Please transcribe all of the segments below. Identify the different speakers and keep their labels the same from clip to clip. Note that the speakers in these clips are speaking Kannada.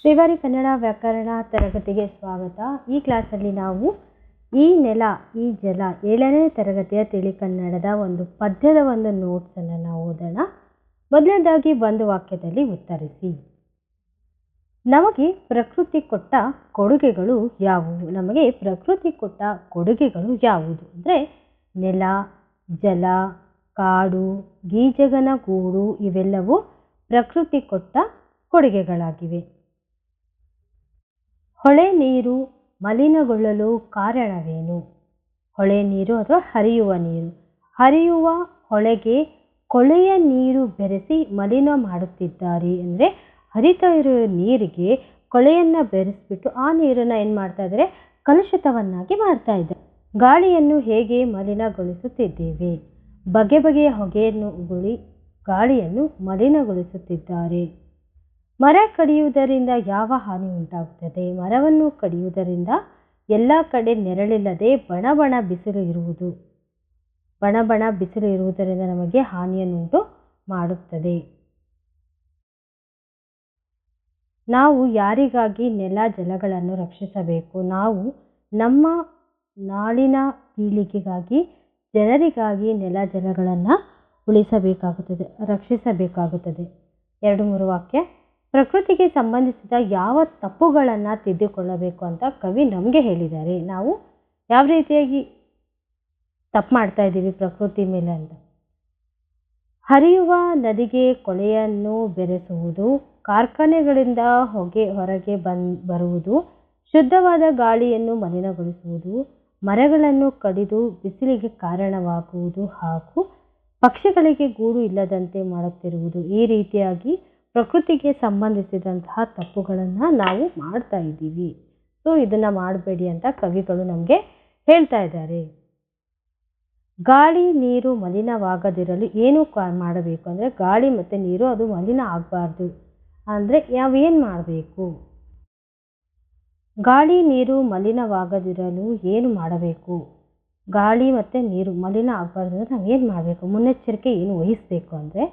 Speaker 1: ಶ್ರೀವಾರಿ ಕನ್ನಡ ವ್ಯಾಕರಣ ತರಗತಿಗೆ ಸ್ವಾಗತ. ಈ ಕ್ಲಾಸಲ್ಲಿ ನಾವು ಈ ನೆಲ, ಈ ಜಲ ಏಳನೇ ತರಗತಿಯ ತಿಳಿ ಕನ್ನಡದ ಒಂದು ಪದ್ಯದ ಒಂದು ನೋಟ್ಸನ್ನು ನಾವು ಓದೋಣ. ಮೊದಲನೇದಾಗಿ ಒಂದು ವಾಕ್ಯದಲ್ಲಿ ಉತ್ತರಿಸಿ. ನಮಗೆ ಪ್ರಕೃತಿ ಕೊಟ್ಟ ಕೊಡುಗೆಗಳು ಯಾವುವು? ನಮಗೆ ಪ್ರಕೃತಿ ಕೊಟ್ಟ ಕೊಡುಗೆಗಳು ಯಾವುದು? ಅಂದರೆ ನೆಲ, ಜಲ, ಕಾಡು ಗೀಜಗನ ಗೂಡು ಇವೆಲ್ಲವೂ ಪ್ರಕೃತಿ ಕೊಟ್ಟ ಕೊಡುಗೆಗಳಾಗಿವೆ. ಹೊಳೆ ನೀರು ಮಲಿನಗೊಳ್ಳಲು ಕಾರಣವೇನು? ಹೊಳೆ ನೀರು ಅಥವಾ ಹರಿಯುವ ನೀರು. ಹರಿಯುವ ಹೊಳೆಗೆ ಕೊಳೆಯ ನೀರು ಬೆರೆಸಿ ಮಲಿನ ಮಾಡುತ್ತಿದ್ದಾರೆ ಅಂದರೆ ಹರಿತಾ ಇರೋ ನೀರಿಗೆ ಕೊಳೆಯನ್ನು ಬೆರೆಸಿಬಿಟ್ಟು ಆ ನೀರನ್ನು ಏನು ಮಾಡ್ತಾ ಇದ್ದಾರೆ? ಕಲುಷಿತವನ್ನಾಗಿ ಮಾಡ್ತಾ ಇದ್ದಾರೆ. ಗಾಳಿಯನ್ನು ಹೇಗೆ ಮಲಿನಗೊಳಿಸುತ್ತಿದ್ದೇವೆ? ಬಗೆ ಬಗೆಯ ಹೊಗೆಯನ್ನು ಉಗುಳಿ ಗಾಳಿಯನ್ನು ಮಲಿನಗೊಳಿಸುತ್ತಿದ್ದಾರೆ. ಮರ ಕಡಿಯುವುದರಿಂದ ಯಾವ ಹಾನಿ ಉಂಟಾಗುತ್ತದೆ? ಮರವನ್ನು ಕಡಿಯುವುದರಿಂದ ಎಲ್ಲ ಕಡೆ ನೆರಳಿಲ್ಲದೆ ಬಣ ಬಣ ಬಿಸಿಲು ಇರುವುದು. ಬಣ ಬಣ ಬಿಸಿಲು ಇರುವುದರಿಂದ ನಮಗೆ ಹಾನಿಯನ್ನುಂಟು ಮಾಡುತ್ತದೆ. ನಾವು ಯಾರಿಗಾಗಿ ನೆಲ ಜಲಗಳನ್ನು ರಕ್ಷಿಸಬೇಕು? ನಾವು ನಮ್ಮ ನಾಳಿನ ಪೀಳಿಗೆಗಾಗಿ, ಜನರಿಗಾಗಿ ನೆಲ ಜಲಗಳನ್ನು ಉಳಿಸಬೇಕಾಗುತ್ತದೆ, ರಕ್ಷಿಸಬೇಕಾಗುತ್ತದೆ. ಎರಡು, ಮೂರು ವಾಕ್ಯ. ಪ್ರಕೃತಿಗೆ ಸಂಬಂಧಿಸಿದ ಯಾವ ತಪ್ಪುಗಳನ್ನು ತಿದ್ದಿಕೊಳ್ಳಬೇಕು ಅಂತ ಕವಿ ನಮಗೆ ಹೇಳಿದ್ದಾರೆ. ನಾವು ಯಾವ ರೀತಿಯಾಗಿ ತಪ್ಪು ಮಾಡ್ತಾ ಇದ್ದೀವಿ ಪ್ರಕೃತಿ ಮೇಲೆ ಅಂತ? ಹರಿಯುವ ನದಿಗೆ ಕೊಳೆಯನ್ನು ಬೆರೆಸುವುದು, ಕಾರ್ಖಾನೆಗಳಿಂದ ಹೊಗೆ, ಹೊರಗೆ ಬಂದು, ಬರುವುದು, ಶುದ್ಧವಾದ ಗಾಳಿಯನ್ನು ಮಲಿನಗೊಳಿಸುವುದು, ಮರಗಳನ್ನು ಕಡಿದು ಬಿಸಿಲಿಗೆ ಕಾರಣವಾಗುವುದು ಹಾಗೂ ಪಕ್ಷಿಗಳಿಗೆ ಗೂಡು ಇಲ್ಲದಂತೆ ಮಾಡುತ್ತಿರುವುದು ಈ ರೀತಿಯಾಗಿ ಪ್ರಕೃತಿಗೆ ಸಂಬಂಧಿಸಿದಂತಹ ತಪ್ಪುಗಳನ್ನು ನಾವು ಮಾಡ್ತಾ ಇದ್ದೀವಿ. ಸೊ ಇದನ್ನು ಮಾಡಬೇಡಿ ಅಂತ ಕವಿಗಳು ನಮಗೆ ಹೇಳ್ತಾ ಇದ್ದಾರೆ. ಗಾಳಿ, ನೀರು ಮಲಿನವಾಗದಿರಲು ಏನು ಮಾಡಬೇಕು? ಅಂದರೆ ಗಾಳಿ ಮತ್ತು ನೀರು ಅದು ಮಲಿನ ಆಗಬಾರ್ದು. ಅಂದರೆ ನಾವೇನು ಮಾಡಬೇಕು? ಗಾಳಿ, ನೀರು ಮಲಿನವಾಗದಿರಲು ಏನು ಮಾಡಬೇಕು? ಗಾಳಿ ಮತ್ತು ನೀರು ಮಲಿನ ಆಗಬಾರ್ದು ಅಂದರೆ ನಾವು ಏನು ಮಾಡಬೇಕು? ಮುನ್ನೆಚ್ಚರಿಕೆ ಏನು ವಹಿಸಬೇಕು ಅಂದರೆ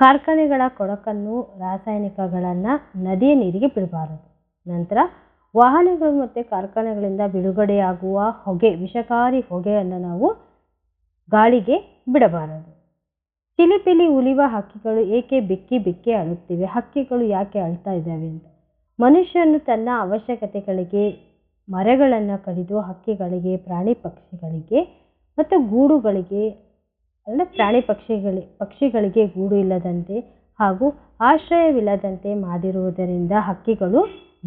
Speaker 1: ಕಾರ್ಖಾನೆಗಳ ಕೊಳಕನ್ನು ರಾಸಾಯನಿಕಗಳನ್ನು ನದಿಯ ನೀರಿಗೆ ಬಿಡಬಾರದು. ನಂತರ ವಾಹನಗಳು ಮತ್ತು ಕಾರ್ಖಾನೆಗಳಿಂದ ಬಿಡುಗಡೆಯಾಗುವ ಹೊಗೆ, ವಿಷಕಾರಿ ಹೊಗೆಯನ್ನು ನಾವು ಗಾಳಿಗೆ ಬಿಡಬಾರದು. ಚಿಲಿಪಿಲಿ ಉಲಿವ ಹಕ್ಕಿಗಳು ಏಕೆ ಬಿಕ್ಕಿ ಬಿಕ್ಕಿ ಅಳುತ್ತಿವೆ, ಹಕ್ಕಿಗಳು ಯಾಕೆ ಅಳ್ತಾ ಇದ್ದಾವೆ ಅಂತ. ಮನುಷ್ಯನು ತನ್ನ ಅವಶ್ಯಕತೆಗಳಿಗೆ, ಮರಗಳನ್ನು ಕಡಿದು ಹಕ್ಕಿಗಳಿಗೆ, ಪ್ರಾಣಿ ಪಕ್ಷಿಗಳಿಗೆ ಮತ್ತು ಗೂಡುಗಳಿಗೆ ಅಂದರೆ ಪ್ರಾಣಿ ಪಕ್ಷಿಗಳಿ ಪಕ್ಷಿಗಳಿಗೆ ಗೂಡು ಇಲ್ಲದಂತೆ ಹಾಗೂ ಆಶ್ರಯವಿಲ್ಲದಂತೆ ಮಾಡಿರುವುದರಿಂದ ಹಕ್ಕಿಗಳು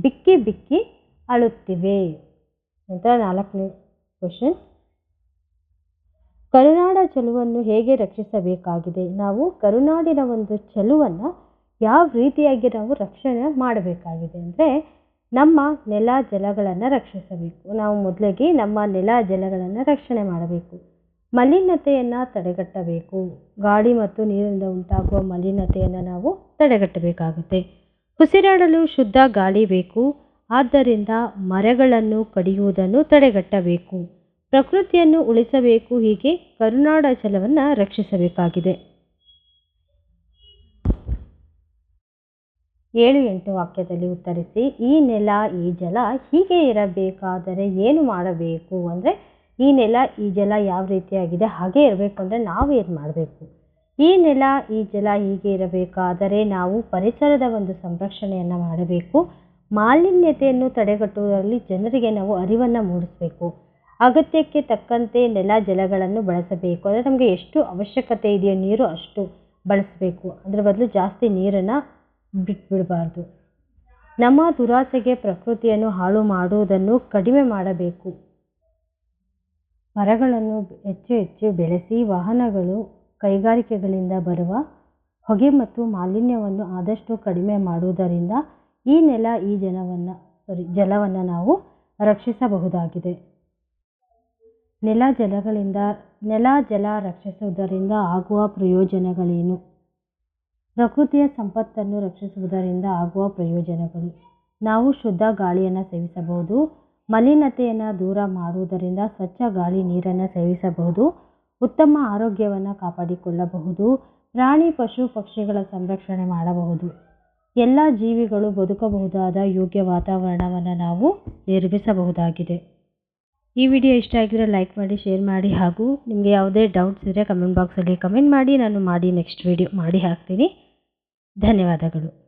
Speaker 1: ಬಿಕ್ಕಿ ಬಿಕ್ಕಿ ಅಳುತ್ತಿವೆ. ಅಂತ ನಾಲ್ಕನೇ ಕ್ವಶನ್ ಕರುನಾಡ ಚೆಲುವನ್ನು ಹೇಗೆ ರಕ್ಷಿಸಬೇಕಾಗಿದೆ? ನಾವು ಕರುನಾಡಿನ ಒಂದು ಚೆಲುವನ್ನು ಯಾವ ರೀತಿಯಾಗಿ ನಾವು ರಕ್ಷಣೆ ಮಾಡಬೇಕಾಗಿದೆ ಅಂದರೆ ನಮ್ಮ ನೆಲ ಜಲಗಳನ್ನು ರಕ್ಷಿಸಬೇಕು. ನಾವು ಮೊದಲಿಗೆ ನಮ್ಮ ನೆಲ ಜಲಗಳನ್ನು ರಕ್ಷಣೆ ಮಾಡಬೇಕು. ಮಲಿನತೆಯನ್ನು ತಡೆಗಟ್ಟಬೇಕು. ಗಾಳಿ ಮತ್ತು ನೀರಿನಿಂದ ಉಂಟಾಗುವ ಮಲಿನತೆಯನ್ನು ನಾವು ತಡೆಗಟ್ಟಬೇಕಾಗುತ್ತೆ. ಉಸಿರಾಡಲು ಶುದ್ಧ ಗಾಳಿ ಬೇಕು. ಆದ್ದರಿಂದ ಮರಗಳನ್ನು ಕಡಿಯುವುದನ್ನು ತಡೆಗಟ್ಟಬೇಕು. ಪ್ರಕೃತಿಯನ್ನು ಉಳಿಸಬೇಕು. ಹೀಗೆ ಕರುನಾಡ ಜಲವನ್ನು ರಕ್ಷಿಸಬೇಕಾಗಿದೆ. ಏಳು ಎಂಟು ವಾಕ್ಯದಲ್ಲಿ ಉತ್ತರಿಸಿ, ಈ ನೆಲ, ಈ ಜಲ ಹೀಗೆ ಇರಬೇಕಾದರೆ ಏನು ಮಾಡಬೇಕು? ಅಂದರೆ ಈ ನೆಲ, ಈ ಜಲ ಯಾವ ರೀತಿಯಾಗಿದೆ, ಹಾಗೆ ಇರಬೇಕು ಅಂದರೆ ನಾವು ಏನು ಮಾಡಬೇಕು? ಈ ನೆಲ, ಈ ಜಲ ಹೀಗೆ ಇರಬೇಕಾದರೆ ನಾವು ಪರಿಸರದ ಒಂದು ಸಂರಕ್ಷಣೆಯನ್ನು ಮಾಡಬೇಕು. ಮಾಲಿನ್ಯತೆಯನ್ನು ತಡೆಗಟ್ಟುವುದರಲ್ಲಿ ಜನರಿಗೆ ನಾವು ಅರಿವನ್ನು ಮೂಡಿಸಬೇಕು. ಅಗತ್ಯಕ್ಕೆ ತಕ್ಕಂತೆ ನೆಲ, ಜಲಗಳನ್ನು ಬಳಸಬೇಕು. ಅಂದರೆ ನಮಗೆ ಎಷ್ಟು ಅವಶ್ಯಕತೆ ಇದೆಯೋ ನೀರು ಅಷ್ಟು ಬಳಸಬೇಕು. ಅದರ ಬದಲು ಜಾಸ್ತಿ ನೀರನ್ನು ಬಿಟ್ಬಿಡಬಾರ್ದು. ನಮ್ಮ ದುರಾಸೆಗೆ ಪ್ರಕೃತಿಯನ್ನು ಹಾಳು ಮಾಡುವುದನ್ನು ಕಡಿಮೆ ಮಾಡಬೇಕು. ಮರಗಳನ್ನು ಹೆಚ್ಚು ಹೆಚ್ಚು ಬೆಳೆಸಿ ವಾಹನಗಳು ಕೈಗಾರಿಕೆಗಳಿಂದ ಬರುವ ಹೊಗೆ ಮತ್ತು ಮಾಲಿನ್ಯವನ್ನು ಆದಷ್ಟು ಕಡಿಮೆ ಮಾಡುವುದರಿಂದ ಈ ನೆಲ, ಈ ಜನವನ್ನು ಸಾರಿ ಜಲವನ್ನು ನಾವು ರಕ್ಷಿಸಬಹುದಾಗಿದೆ. ನೆಲ ಜಲಗಳಿಂದ, ನೆಲ ಜಲ ರಕ್ಷಿಸುವುದರಿಂದ ಆಗುವ ಪ್ರಯೋಜನಗಳೇನು? ಪ್ರಕೃತಿಯ ಸಂಪತ್ತನ್ನು ರಕ್ಷಿಸುವುದರಿಂದ ಆಗುವ ಪ್ರಯೋಜನಗಳು. ನಾವು ಶುದ್ಧ ಗಾಳಿಯನ್ನು ಸೇವಿಸಬಹುದು ಮಲಿನತೆಯನ್ನು ದೂರ ಮಾಡುವುದರಿಂದ ಸ್ವಚ್ಛ ಗಾಳಿ ನೀರನ್ನು ಸೇವಿಸಬಹುದು, ಉತ್ತಮ ಆರೋಗ್ಯವನ್ನು ಕಾಪಾಡಿಕೊಳ್ಳಬಹುದು, ಪ್ರಾಣಿ, ಪಶು, ಪಕ್ಷಿಗಳ ಸಂರಕ್ಷಣೆ ಮಾಡಬಹುದು. ಎಲ್ಲ ಜೀವಿಗಳು ಬದುಕಬಹುದಾದ ಯೋಗ್ಯ ವಾತಾವರಣವನ್ನು ನಾವು ನಿರ್ಮಿಸಬಹುದಾಗಿದೆ. ಈ ವಿಡಿಯೋ ಇಷ್ಟ ಆಗಿದ್ರೆ ಲೈಕ್ ಮಾಡಿ, ಶೇರ್ ಮಾಡಿ ಹಾಗೂ ನಿಮಗೆ ಯಾವುದೇ ಡೌಟ್ಸ್ ಇದ್ದರೆ ಕಮೆಂಟ್ ಬಾಕ್ಸಲ್ಲಿ ಕಮೆಂಟ್ ಮಾಡಿ. ನಾನು ಮಾಡಿ ನೆಕ್ಸ್ಟ್ ವಿಡಿಯೋ ಮಾಡಿ ಹಾಕ್ತೀನಿ. ಧನ್ಯವಾದಗಳು.